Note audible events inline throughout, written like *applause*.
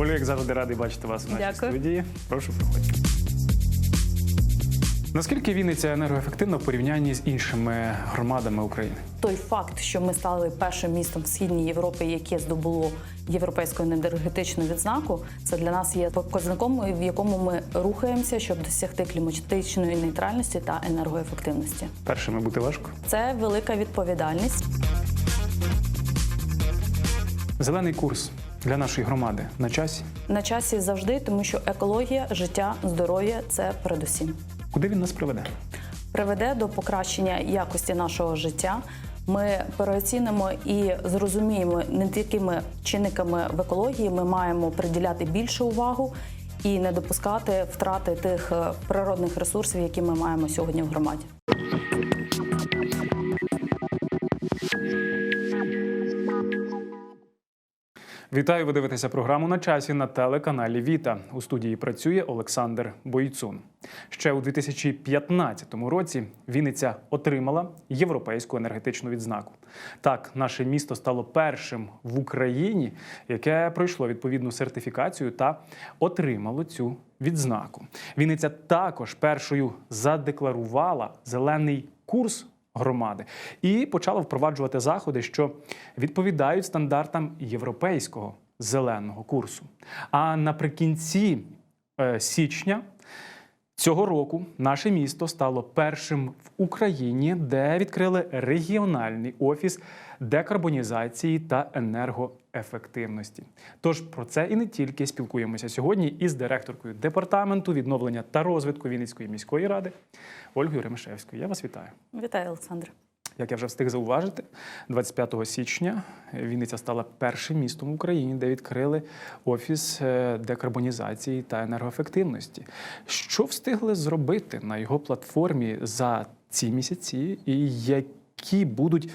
Олю, як завжди, радий бачити вас в нашій Дякую. студії. Прошу проходьте. Наскільки Вінниця енергоефективна в порівнянні з іншими громадами України? Той факт, що ми стали першим містом в східній Європі, яке здобуло європейську енергетичну відзнаку, це для нас є показником, в якому ми рухаємося, щоб досягти кліматичної нейтральності та енергоефективності. Першими бути важко. Це велика відповідальність. Зелений курс для нашої громади на часі. На часі завжди, тому що екологія, життя, здоров'я це передусім. Куди він нас приведе? приведе до покращення якості нашого життя. Ми переоцінимо і зрозуміємо, не якими чинниками в екології ми маємо приділяти більше увагу і не допускати втрати тих е, природних ресурсів, які ми маємо сьогодні в громаді. Вітаю, ви дивитеся програму на часі на телеканалі Віта. У студії працює Олександр Бойцун. Ще у 2015 році Вінниця отримала європейську енергетичну відзнаку. Так, наше місто стало першим в Україні, яке пройшло відповідну сертифікацію та отримало цю відзнаку. Вінниця також першою задекларувала зелений курс громади і почала впроваджувати заходи, що відповідають стандартам європейського зеленого курсу. А наприкінці е, січня цього року наше місто стало першим в Україні, де відкрили регіональний офіс декарбонізації та енергоефективності. Тож про це і не тільки спілкуємося сьогодні із директоркою департаменту відновлення та розвитку Вінницької міської ради Ольгою Ремешевською. Я вас вітаю. Вітаю, Олександр. Як я вже встиг зауважити, 25 січня Вінниця стала першим містом в Україні, де відкрили офіс е, декарбонізації та енергоефективності. Що встигли зробити на його платформі за ці місяці, і які будуть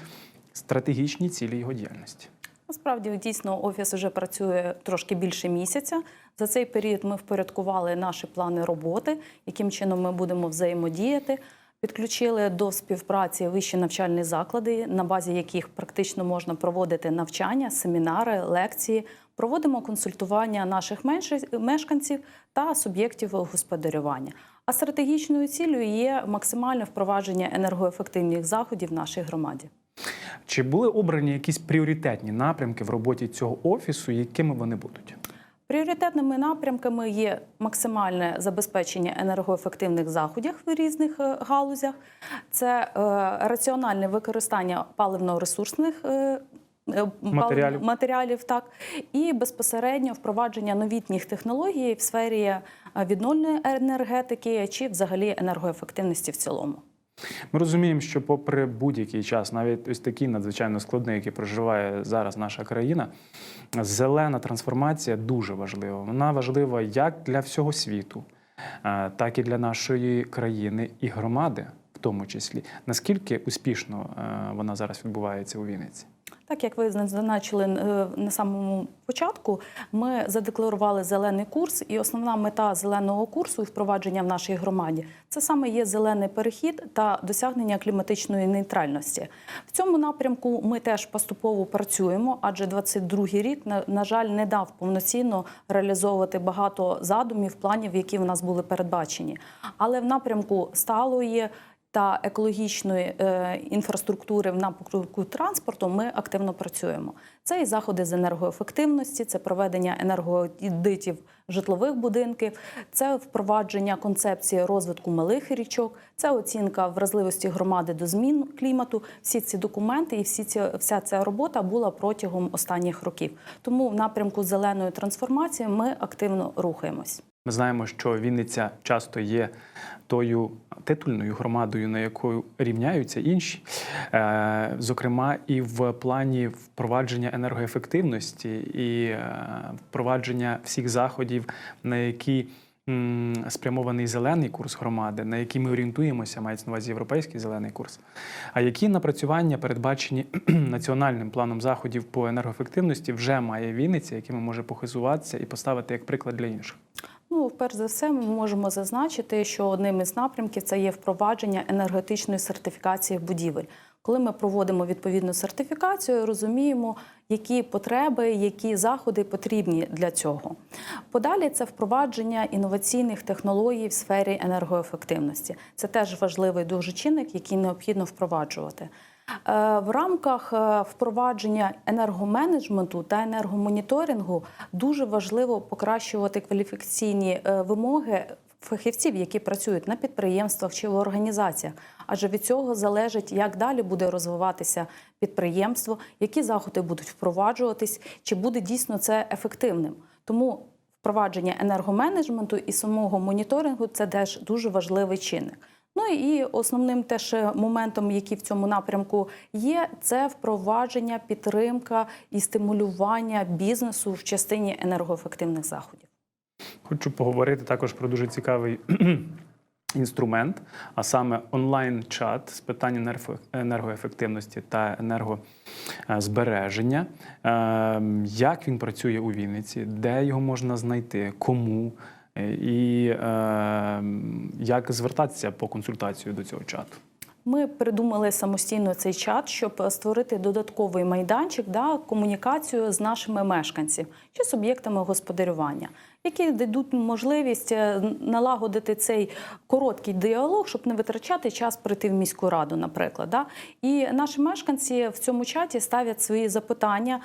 стратегічні цілі його діяльності? Насправді, дійсно, офіс вже працює трошки більше місяця. За цей період ми впорядкували наші плани роботи, яким чином ми будемо взаємодіяти. Підключили до співпраці вищі навчальні заклади, на базі яких практично можна проводити навчання, семінари, лекції. Проводимо консультування наших мешканців та суб'єктів господарювання. А стратегічною цілею є максимальне впровадження енергоефективних заходів в нашій громаді. Чи були обрані якісь пріоритетні напрямки в роботі цього офісу, якими вони будуть? Пріоритетними напрямками є максимальне забезпечення енергоефективних заходів в різних е, галузях, це е, раціональне використання паливно-ресурсних е, Матеріалів. матеріалів, так і безпосередньо впровадження новітніх технологій в сфері відновлення енергетики чи взагалі енергоефективності в цілому. Ми розуміємо, що попри будь-який час, навіть ось такий надзвичайно складний, який проживає зараз наша країна, зелена трансформація дуже важлива. Вона важлива як для всього світу, так і для нашої країни і громади, в тому числі. Наскільки успішно вона зараз відбувається у Вінниці? Так як ви зазначили е, на самому початку, ми задекларували зелений курс, і основна мета зеленого курсу і впровадження в нашій громаді це саме є зелений перехід та досягнення кліматичної нейтральності. В цьому напрямку ми теж поступово працюємо, адже 22-й рік на жаль не дав повноцінно реалізовувати багато задумів, планів, які в нас були передбачені. Але в напрямку сталої та екологічної е, інфраструктури в напрямку транспорту ми активно працюємо. Це і заходи з енергоефективності, це проведення енергоаудитів житлових будинків, це впровадження концепції розвитку малих річок, це оцінка вразливості громади до змін клімату. Всі ці документи і всі ці, вся ця робота була протягом останніх років. Тому в напрямку зеленої трансформації ми активно рухаємось. Ми знаємо, що Вінниця часто є тою титульною громадою, на яку рівняються інші, Е, зокрема, і в плані впровадження енергоефективності і е, впровадження всіх заходів, на які спрямований зелений курс громади, на які ми орієнтуємося, мається на увазі європейський зелений курс. А які напрацювання передбачені *clears throat* національним планом заходів по енергоефективності вже має Вінниця, якими може похизуватися і поставити як приклад для інших? Ну, перш за все, ми можемо зазначити, що одним із напрямків це є впровадження енергетичної сертифікації будівель. Коли ми проводимо відповідну сертифікацію, розуміємо, які потреби, які заходи потрібні для цього. Подалі це впровадження інноваційних технологій в сфері енергоефективності. Це теж важливий дуже чинник, який необхідно впроваджувати. Е, В рамках е, впровадження енергоменеджменту та енергомоніторингу дуже важливо покращувати кваліфікаційні е, вимоги фахівців, які працюють на підприємствах чи в організаціях. Адже від цього залежить, як далі буде розвиватися підприємство, які заходи будуть впроваджуватись, чи буде дійсно це ефективним. Тому впровадження енергоменеджменту і самого моніторингу це теж дуже важливий чинник. Ну і основним теж моментом, який в цьому напрямку є, це впровадження, підтримка і стимулювання бізнесу в частині енергоефективних заходів. Хочу поговорити також про дуже цікавий *clears throat* інструмент, а саме онлайн-чат з питань енерго- енергоефективності та енергозбереження. Ем, Як він працює у Вінниці, де його можна знайти, кому е, і ем, як звертатися по консультацію до цього чату? Ми придумали самостійно цей чат, щоб створити додатковий майданчик да, комунікацію з нашими мешканцями чи суб'єктами господарювання, які дадуть можливість е, налагодити цей короткий діалог, щоб не витрачати час прийти в міську раду, наприклад. Да. І наші мешканці в цьому чаті ставлять свої запитання.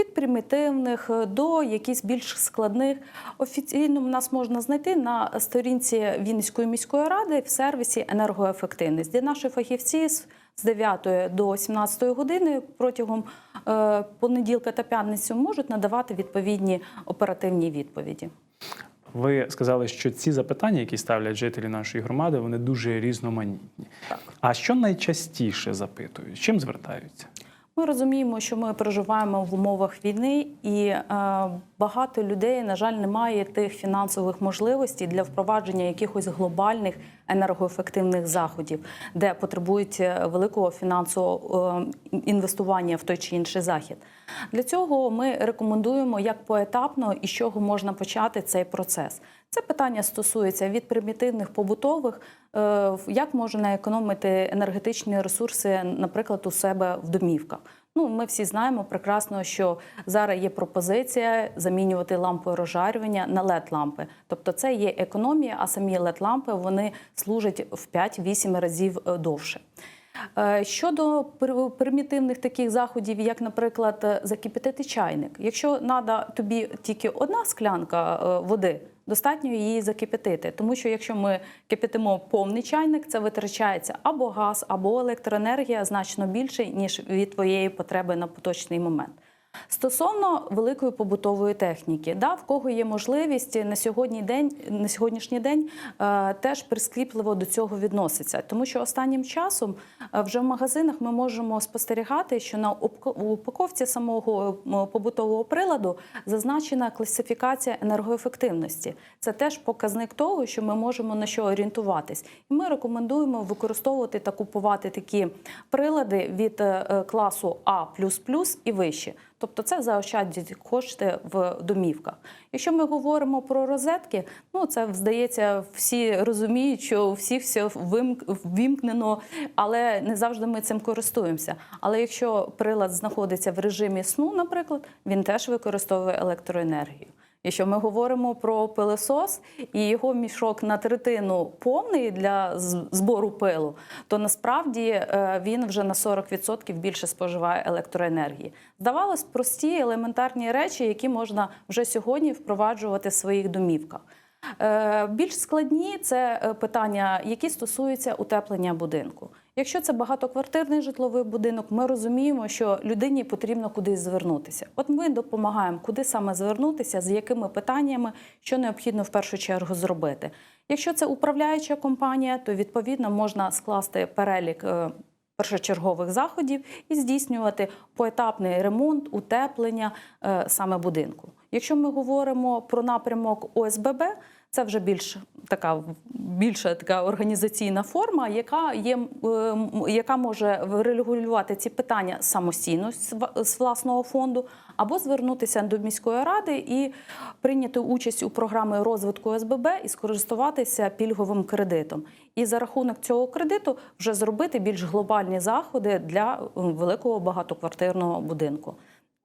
Від примітивних до якісь більш складних офіційно нас можна знайти на сторінці Вінницької міської ради в сервісі енергоефективність, де наші фахівці з з 9 до 17 години протягом е, понеділка та п'ятниці можуть надавати відповідні оперативні відповіді. Ви сказали, що ці запитання, які ставлять жителі нашої громади, вони дуже різноманітні. Так. А що найчастіше запитують? Чим звертаються? Ми розуміємо, що ми проживаємо в умовах війни, і е, багато людей, на жаль, не має тих фінансових можливостей для впровадження якихось глобальних енергоефективних заходів, де потребують е, великого фінансового е, інвестування в той чи інший захід. Для цього ми рекомендуємо як поетапно і з чого можна почати цей процес. Це питання стосується від примітивних побутових, е, як можна економити енергетичні ресурси, наприклад, у себе в домівках. Ну, ми всі знаємо прекрасно, що зараз є пропозиція замінювати лампи розжарювання на led лампи Тобто це є економія, а самі led лампи вони служать в 5-8 разів е, довше. Е, Щодо примітивних таких заходів, як, наприклад, закипятити чайник. Якщо треба тобі тільки одна склянка води, достатньо її закипятити. Тому що якщо ми кипятимо повний чайник, це витрачається або газ, або електроенергія значно більше, ніж від твоєї потреби на поточний момент. Стосовно великої побутової техніки, да, в кого є можливість на сьогодні день, на сьогоднішній день е, теж прискіпливо до цього відноситься, тому що останнім часом е, вже в магазинах ми можемо спостерігати, що на упаковці самого е, побутового приладу зазначена класифікація енергоефективності. Це теж показник того, що ми можемо на що орієнтуватись. І ми рекомендуємо використовувати та купувати такі прилади від е, класу А і вище. Тобто це заощаджують кошти в домівках. Якщо ми говоримо про розетки, ну це здається, всі розуміють, що у всіх все вимкнено, але не завжди ми цим користуємося. Але якщо прилад знаходиться в режимі сну, наприклад, він теж використовує електроенергію. Якщо ми говоримо про пилесос і його мішок на третину повний для збору пилу, то насправді е, він вже на 40% більше споживає електроенергії. Здавалось, прості елементарні речі, які можна вже сьогодні впроваджувати в своїх домівках. Е, Більш складні це е, питання, які стосуються утеплення будинку. Якщо це багатоквартирний житловий будинок, ми розуміємо, що людині потрібно кудись звернутися. От ми допомагаємо, куди саме звернутися, з якими питаннями, що необхідно в першу чергу зробити. Якщо це управляюча компанія, то відповідно можна скласти перелік. е, Першочергових заходів і здійснювати поетапний ремонт, утеплення саме будинку. Якщо ми говоримо про напрямок ОСББ, це вже більш така більша така організаційна форма, яка є е, яка може регулювати ці питання самостійно з власного фонду, або звернутися до міської ради і прийняти участь у програмі розвитку ОСББ і скористуватися пільговим кредитом. І за рахунок цього кредиту вже зробити більш глобальні заходи для е, великого багатоквартирного будинку.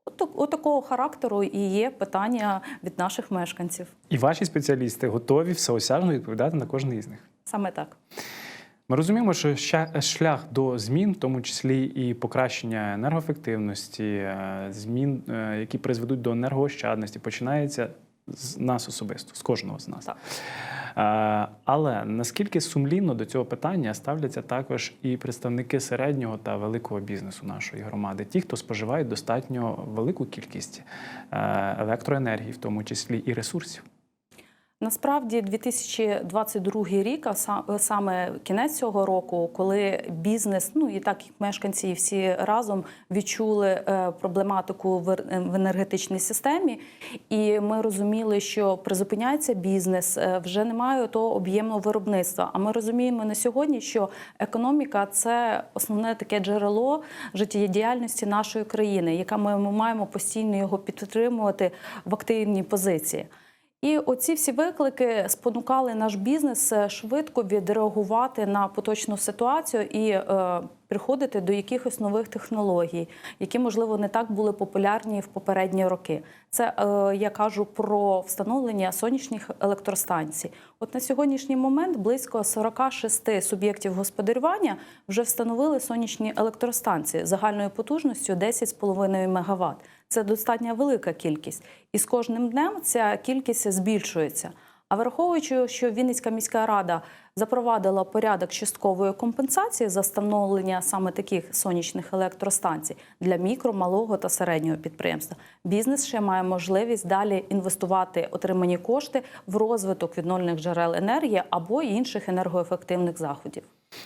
От, такого характеру і є питання від наших мешканців. І ваші спеціалісти готові всеосяжно відповідати на кожне із них. Саме так. Ми розуміємо, що шлях до змін, в тому числі і покращення енергоефективності, е, змін, е, які призведуть до енергоощадності, починається з нас особисто, з кожного з нас. Так. Е, Але наскільки сумлінно до цього питання ставляться також і представники середнього та великого бізнесу нашої громади, ті, хто споживають достатньо велику кількість е, електроенергії, в тому числі і ресурсів. Насправді, 2022 рік, а са- саме кінець цього року, коли бізнес, ну і так і мешканці всі разом відчули е, проблематику в енергетичній системі, і ми розуміли, що призупиняється бізнес, е, вже немає того об'ємного виробництва. А ми розуміємо на сьогодні, що економіка це основне таке джерело життєдіяльності нашої країни, яка ми маємо постійно його підтримувати в активній позиції. І оці всі виклики спонукали наш бізнес е, швидко відреагувати на поточну ситуацію і е, приходити до якихось нових технологій, які можливо не так були популярні в попередні роки. Це е, я кажу про встановлення сонячних електростанцій. От на сьогоднішній момент близько 46 суб'єктів господарювання вже встановили сонячні електростанції загальною потужністю 10,5 МВт. Це достатньо велика кількість, і з кожним днем ця кількість збільшується. А враховуючи, що Вінницька міська рада запровадила порядок часткової компенсації за встановлення саме таких сонячних електростанцій для мікро, малого та середнього підприємства, бізнес ще має можливість далі інвестувати отримані кошти в розвиток відновлених джерел енергії або інших енергоефективних заходів.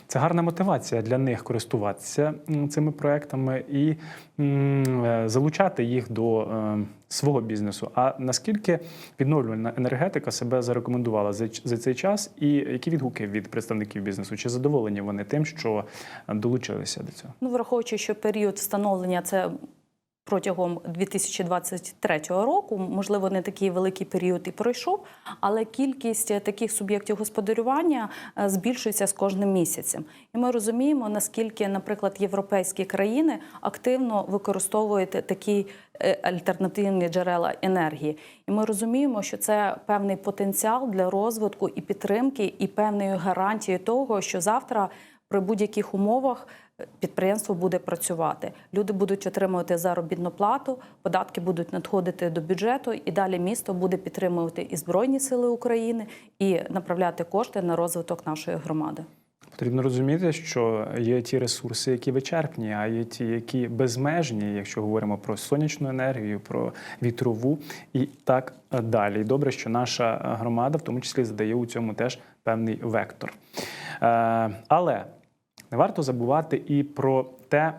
Це гарна мотивація для них користуватися цими проектами і е, залучати їх до е, свого бізнесу. А наскільки відновлювальна енергетика себе зарекомендувала за, цей час, і які відгуки від представників бізнесу? Чи задоволені вони тим, що долучилися до цього? Ну, враховуючи, що період встановлення це протягом 2023 року, можливо, не такий великий період і пройшов, але кількість е, таких суб'єктів господарювання е, збільшується з кожним місяцем. І ми розуміємо, наскільки, наприклад, європейські країни активно використовують такі е, альтернативні джерела енергії. І ми розуміємо, що це певний потенціал для розвитку і підтримки, і певною гарантією того, що завтра при будь-яких умовах підприємство буде працювати. Люди будуть отримувати заробітну плату, податки будуть надходити до бюджету, і далі місто буде підтримувати і Збройні Сили України, і направляти кошти на розвиток нашої громади. Потрібно розуміти, що є ті ресурси, які вичерпні, а є ті, які безмежні, якщо говоримо про сонячну енергію, про вітрову і так далі. Добре, що наша громада в тому числі задає у цьому теж певний вектор. Е, але не варто забувати і про те,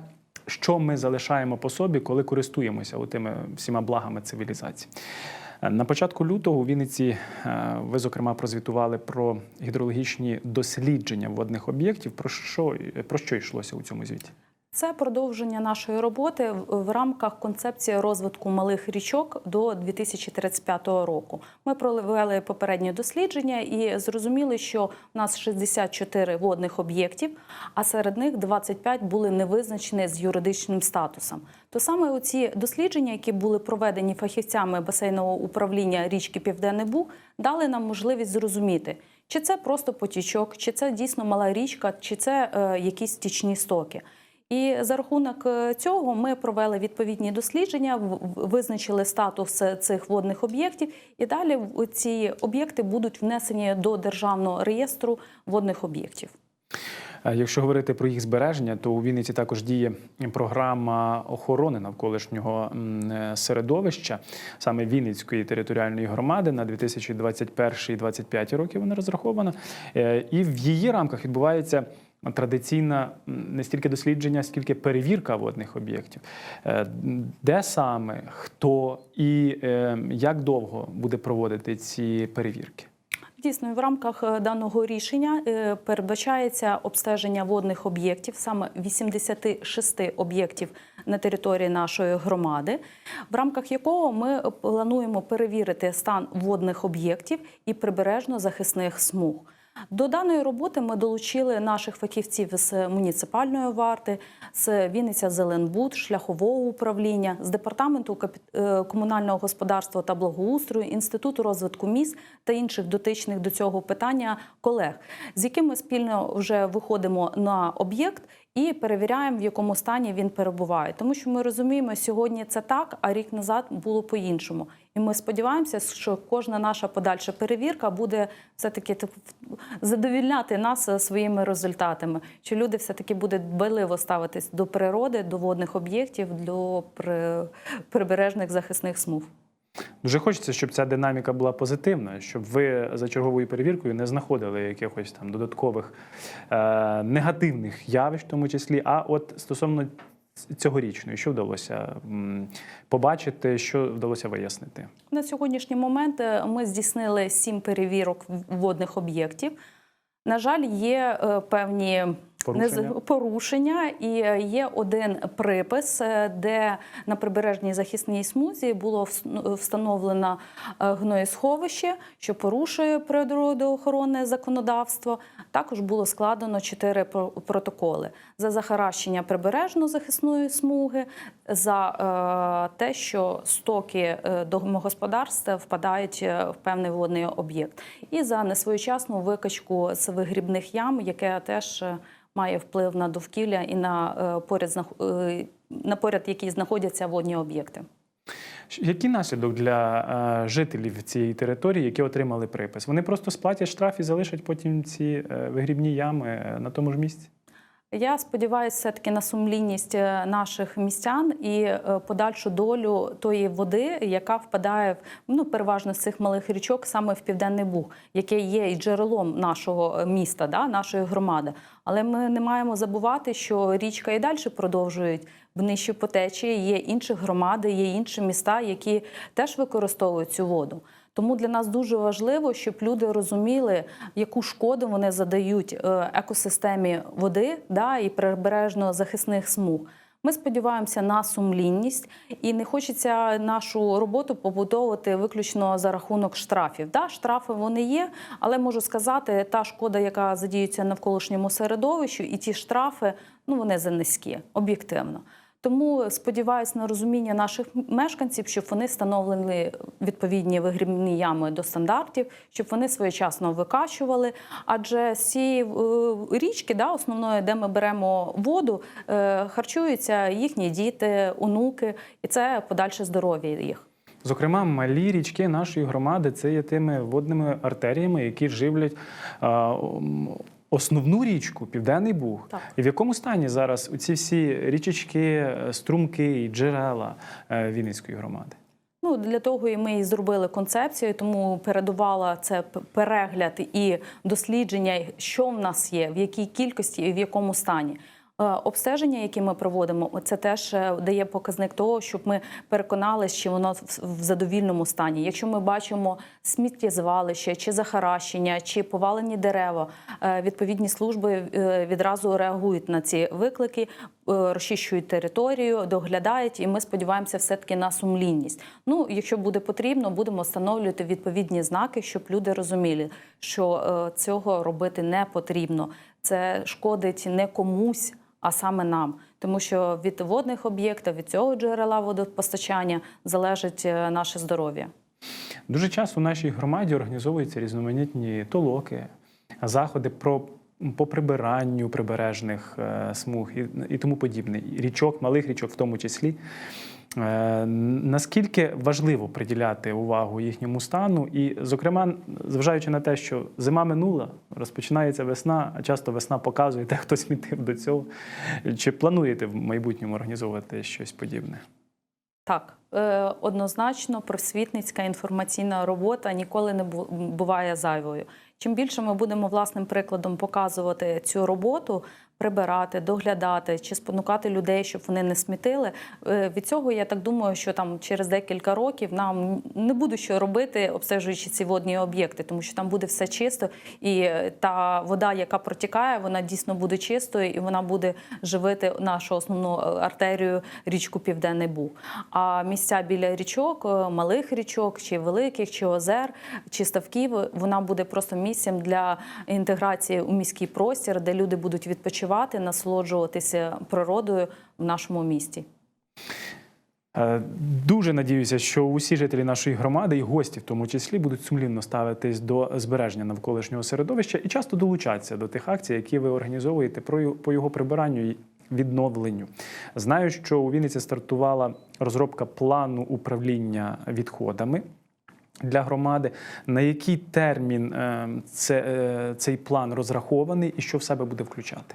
що ми залишаємо по собі, коли користуємося тими всіма благами цивілізації. Е, На початку лютого у Вінниці е, ви, зокрема, прозвітували про гідрологічні дослідження водних об'єктів. Про що, про що йшлося у цьому звіті? Це продовження нашої роботи в- рамках концепції розвитку малих річок до 2035 року. Ми провели попередні дослідження і зрозуміли, що в нас 64 водних об'єктів, а серед них 25 були не визначені з юридичним статусом. То саме оці дослідження, які були проведені фахівцями басейнового управління річки Південний Буг, дали нам можливість зрозуміти. Чи це просто потічок, чи це дійсно мала річка, чи це е, якісь стічні стоки. І за рахунок е, цього ми провели відповідні дослідження, визначили статус е, цих водних об'єктів, і далі ці об'єкти будуть внесені до державного реєстру водних об'єктів. Е, Якщо говорити про їх збереження, то у Вінниці також діє програма охорони навколишнього середовища, саме Вінницької територіальної громади на 2021-2025 роки вона розрахована. І в її рамках відбувається традиційна не стільки дослідження, скільки перевірка водних об'єктів. Е, Де саме, хто і е, як довго буде проводити ці перевірки? Дійсно, в рамках е, даного рішення передбачається обстеження водних об'єктів, саме 86 об'єктів на території нашої громади, в рамках якого ми плануємо перевірити стан водних об'єктів і прибережно-захисних смуг. До даної роботи ми долучили наших фахівців з муніципальної варти, з Вінниця Зеленбуд, шляхового управління, з департаменту е, комунального господарства та благоустрою, інституту розвитку міст та інших дотичних до цього питання колег, з якими спільно вже виходимо на об'єкт і перевіряємо, в якому стані він перебуває. Тому що ми розуміємо, сьогодні це так, а рік назад було по-іншому. І ми сподіваємося, що кожна наша подальша перевірка буде все-таки типу, задовільняти нас своїми результатами. Що люди все-таки будуть дбайливо ставитись до природи, до водних об'єктів, до прибережних захисних смуг. Дуже хочеться, щоб ця динаміка була позитивна, щоб ви за черговою перевіркою не знаходили якихось там додаткових е, негативних явищ, в тому числі. А от стосовно цьогорічної, що вдалося побачити, що вдалося вияснити? На сьогоднішній момент е, ми здійснили сім перевірок водних об'єктів. На жаль, є е, певні Порушення? порушення, і е, є один припис, е, де на прибережній захисній смузі було встановлено е, гноєсховище, що порушує природоохоронне законодавство. Також було складено чотири про- протоколи за захаращення прибережно-захисної смуги, за те, що стоки е, домогосподарств впадають в певний водний об'єкт, і за несвоєчасну викачку з вигрібних ям, яке теж має вплив на довкілля і на е, поряд е, на поряд, які знаходяться водні об'єкти. Який наслідок для е, жителів цієї території, які отримали припис? Вони просто сплатять штраф і залишать потім ці вигрібні ями на тому ж місці? Я сподіваюся все-таки на сумлінність наших містян і подальшу долю тої води, яка впадає в ну переважно з цих малих річок саме в південний Буг, яке є і джерелом нашого міста, да, нашої громади. Але ми не маємо забувати, що річка і далі продовжують в нижчі потечії. Є інші громади, є інші міста, які теж використовують цю воду. Тому для нас дуже важливо, щоб люди розуміли, яку шкоду вони задають е, екосистемі води да, і прибережно-захисних смуг. Ми сподіваємося на сумлінність, і не хочеться нашу роботу побудовувати виключно за рахунок штрафів. Да, штрафи вони є, але можу сказати, та шкода, яка задіюється навколишньому середовищу, і ті штрафи ну вони за низькі, об'єктивно. Тому сподіваюся на розуміння наших мешканців, щоб вони встановили відповідні вигрібні ями до стандартів, щоб вони своєчасно викачували. Адже з е, річки, да, основної, де ми беремо воду, е, харчуються їхні діти, онуки, і це подальше здоров'я їх. Зокрема, малі річки нашої громади це є тими водними артеріями, які живлять основну річку Південний Буг. Так. І в якому стані зараз ці всі річечки, е, струмки і джерела е, Вінницької громади? Ну для того і ми і зробили концепцію, тому передувала це перегляд і дослідження, що в нас є, в якій кількості і в якому стані. Е, Обстеження, які ми проводимо, це теж е, дає показник того, щоб ми переконалися, чи воно в задовільному стані. Якщо ми бачимо сміттєзвалище, чи захаращення, чи повалені дерева, е, відповідні служби відразу реагують на ці виклики, розчищують територію, доглядають, і ми сподіваємося все таки на сумлінність. Ну, якщо буде потрібно, будемо встановлювати відповідні знаки, щоб люди розуміли, що цього робити не потрібно. Це шкодить не комусь, а саме нам, тому що від водних об'єктів, від цього джерела водопостачання залежить е, наше здоров'я. Дуже часто в нашій громаді організовуються різноманітні толоки, заходи про. По прибиранню прибережних е, смуг і, і тому подібне, річок, малих річок в тому числі. Е, наскільки важливо приділяти увагу їхньому стану, і, зокрема, зважаючи на те, що зима минула, розпочинається весна, а часто весна показує те, хто смітив до цього. Чи плануєте в майбутньому організовувати щось подібне? Так, е, однозначно просвітницька інформаційна робота ніколи не буває зайвою. Чим більше ми будемо власним прикладом показувати цю роботу, прибирати, доглядати чи спонукати людей, щоб вони не смітили. е, Від цього я так думаю, що там через декілька років нам не буде що робити, обстежуючи ці водні об'єкти, тому що там буде все чисто, і е, та вода, яка протікає, вона дійсно буде чистою і вона буде живити нашу основну е, артерію річку Південний Буг. А місця біля річок, малих річок, чи великих, чи озер, чи ставків, вона буде просто місцем для інтеграції у міський простір, де люди будуть відпочивати, насолоджуватися природою в нашому місті. Е, Дуже надіюся, що усі жителі нашої громади і гості, в тому числі, будуть сумлінно ставитись до збереження навколишнього середовища і часто долучатися до тих акцій, які ви організовуєте по його прибиранню і відновленню. Знаю, що у Вінниці стартувала розробка плану управління відходами. Для громади на який термін е, це, е, цей план розрахований і що в себе буде включати?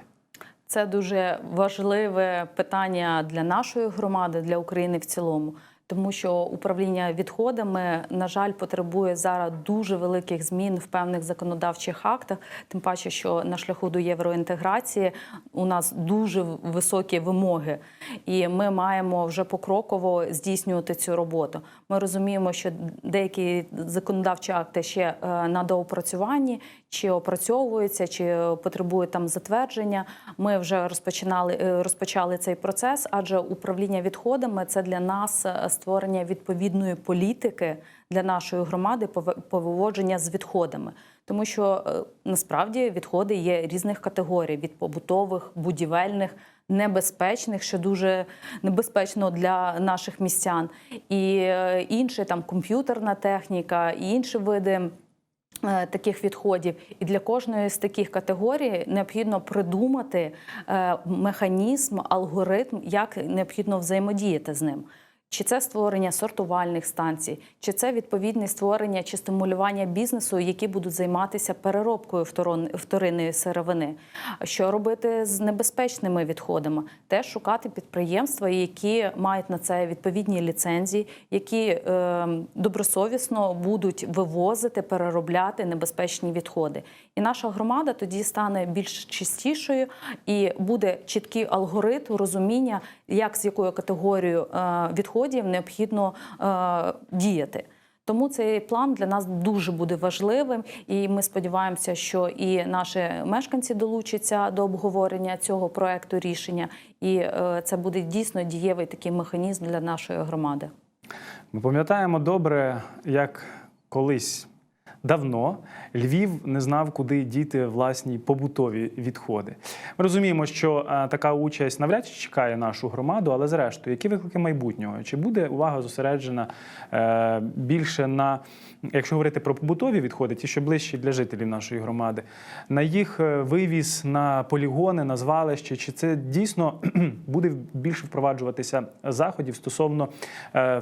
Це дуже важливе питання для нашої громади, для України в цілому. Тому що управління відходами, на жаль, потребує зараз дуже великих змін в певних законодавчих актах. Тим паче, що на шляху до євроінтеграції у нас дуже високі вимоги, і ми маємо вже покроково здійснювати цю роботу. Ми розуміємо, що деякі законодавчі акти ще е, на доопрацюванні, чи опрацьовуються, чи потребують там затвердження. Ми вже розпочинали е, розпочали цей процес, адже управління відходами це для нас е, створення відповідної політики для нашої громади поводження з відходами. Тому що е, насправді відходи є різних категорій: від побутових, будівельних, небезпечних, що дуже небезпечно для наших містян, і е, інші там комп'ютерна техніка, і інші види. Е, Таких відходів, і для кожної з таких категорій необхідно придумати е, механізм, алгоритм, як необхідно взаємодіяти з ним. Чи це створення сортувальних станцій, чи це відповідне створення чи стимулювання бізнесу, які будуть займатися переробкою вторинної сировини. Що робити з небезпечними відходами? Теж шукати підприємства, які мають на це відповідні ліцензії, які е, добросовісно будуть вивозити, переробляти небезпечні відходи. І наша громада тоді стане більш чистішою і буде чіткий алгоритм розуміння, як з якою категорією е, відходів необхідно е, діяти. Тому цей план для нас дуже буде важливим, і ми сподіваємося, що і наші мешканці долучаться до обговорення цього проекту рішення, і е, це буде дійсно дієвий такий механізм для нашої громади. Ми пам'ятаємо добре, як колись давно Львів не знав, куди діти власні побутові відходи. Ми розуміємо, що е, така участь навряд чи чекає нашу громаду, але зрештою, які виклики майбутнього? Чи буде увага зосереджена е, більше на, якщо говорити про побутові відходи, ті, що ближчі для жителів нашої громади, на їх е, вивіз на полігони, на звалище? Чи це дійсно *clears throat* буде більше впроваджуватися заходів стосовно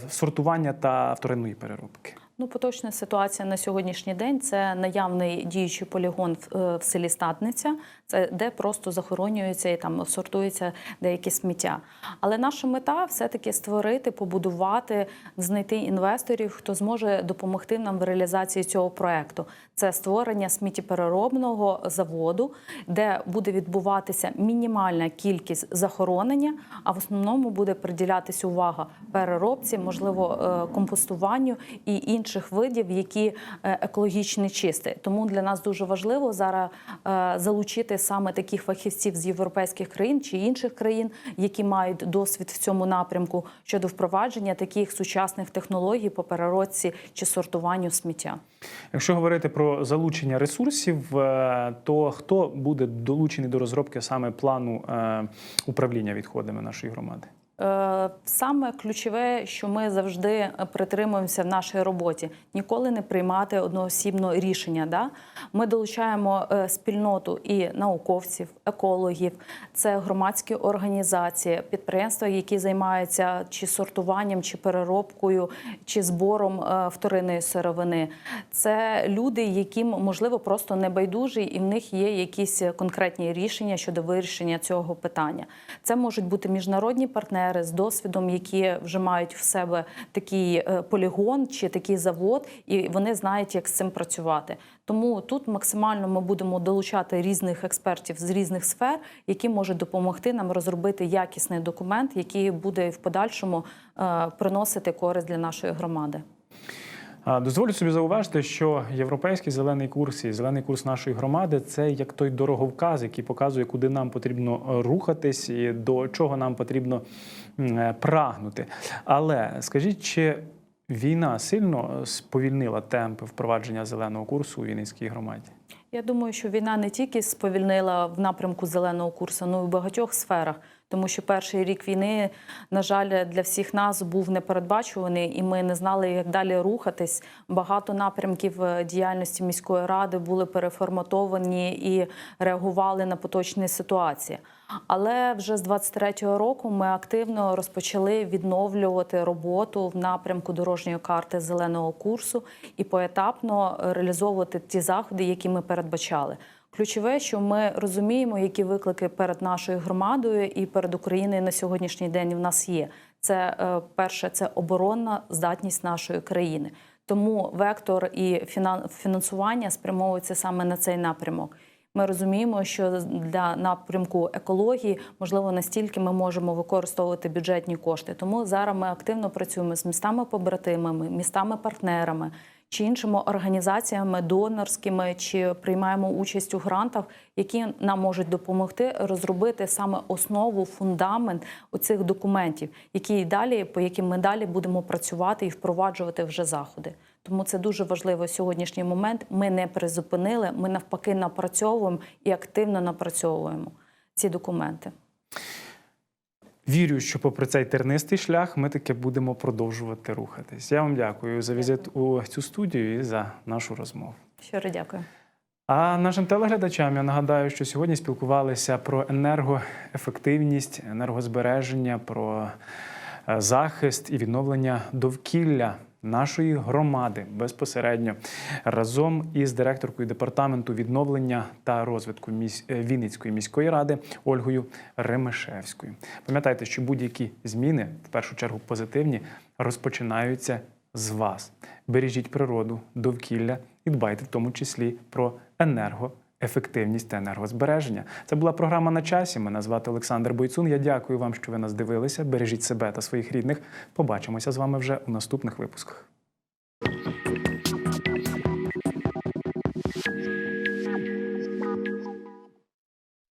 сортування та вторинної переробки? Ну, поточна ситуація на сьогоднішній день це наявний діючий полігон в, е, селі Статниця, це де просто захоронюється і там сортується деякі сміття. Але наша мета все-таки створити, побудувати, знайти інвесторів, хто зможе допомогти нам в реалізації цього проекту. Це створення сміттєпереробного заводу, де буде відбуватися мінімальна кількість захоронення, а в основному буде приділятися увага переробці, можливо, е, компостуванню і інших видів, які е, екологічно чисті. Тому для нас дуже важливо зараз е, залучити саме таких фахівців з європейських країн чи інших країн, які мають досвід в цьому напрямку щодо впровадження таких сучасних технологій по переробці чи сортуванню сміття. Якщо говорити про залучення ресурсів, е, то хто буде долучений до розробки саме плану е, управління відходами нашої громади? Е, Саме ключове, що ми завжди притримуємося в нашій роботі, ніколи не приймати одноосібно рішення. Да? Ми долучаємо е, спільноту і науковців, екологів, це громадські організації, підприємства, які займаються чи сортуванням, чи переробкою, чи збором е, вторинної сировини. Це люди, яким можливо просто не байдужі, і в них є якісь конкретні рішення щодо вирішення цього питання. Це можуть бути міжнародні партнери партнери з досвідом, які вже мають в себе такий е, полігон чи такий завод, і вони знають, як з цим працювати. Тому тут максимально ми будемо долучати різних експертів з різних сфер, які можуть допомогти нам розробити якісний документ, який буде в подальшому е, приносити користь для нашої громади. Дозволю собі зауважити, що європейський зелений курс і зелений курс нашої громади це як той дороговказ, який показує, куди нам потрібно е, рухатись і до чого нам потрібно е, прагнути. Але скажіть, чи війна сильно сповільнила темпи впровадження зеленого курсу у Вінницькій громаді? Я думаю, що війна не тільки сповільнила в напрямку зеленого курсу, але й в багатьох сферах. Тому що перший рік війни, на жаль, для всіх нас був непередбачуваний, і ми не знали, як далі рухатись. Багато напрямків е, діяльності міської ради були переформатовані і реагували на поточні ситуації. Але вже з 23-го року ми активно розпочали відновлювати роботу в напрямку дорожньої карти зеленого курсу і поетапно реалізовувати ті заходи, які ми передбачали. Ключове, що ми розуміємо, які виклики перед нашою громадою і перед Україною на сьогоднішній день в нас є. Це е, перше, це оборонна здатність нашої країни. Тому вектор і фінан- фінансування спрямовується саме на цей напрямок. Ми розуміємо, що для напрямку екології можливо настільки ми можемо використовувати бюджетні кошти. Тому зараз ми активно працюємо з містами-побратимами, містами-партнерами чи іншими організаціями донорськими, чи приймаємо участь у грантах, які нам можуть допомогти розробити саме основу, фундамент оцих документів, які далі по яким ми далі будемо працювати і впроваджувати вже заходи. Тому це дуже важливо сьогоднішній момент. Ми не призупинили, ми навпаки напрацьовуємо і активно напрацьовуємо ці документи. Вірю, що попри цей тернистий шлях ми таки будемо продовжувати рухатись. Я вам дякую за візит у цю студію і за нашу розмову. Щиро дякую. А нашим телеглядачам я нагадаю, що сьогодні спілкувалися про енергоефективність, енергозбереження, про е, захист і відновлення довкілля нашої громади безпосередньо разом із директоркою департаменту відновлення та розвитку е, Вінницької міської ради Ольгою Ремешевською. Пам'ятайте, що будь-які зміни, в першу чергу позитивні, розпочинаються з вас. Бережіть природу, довкілля і дбайте в тому числі про енергоефективність та енергозбереження. Це була програма на часі. Мене звати Олександр Бойцун. Я дякую вам, що ви нас дивилися. Бережіть себе та своїх рідних. Побачимося з вами вже у наступних випусках.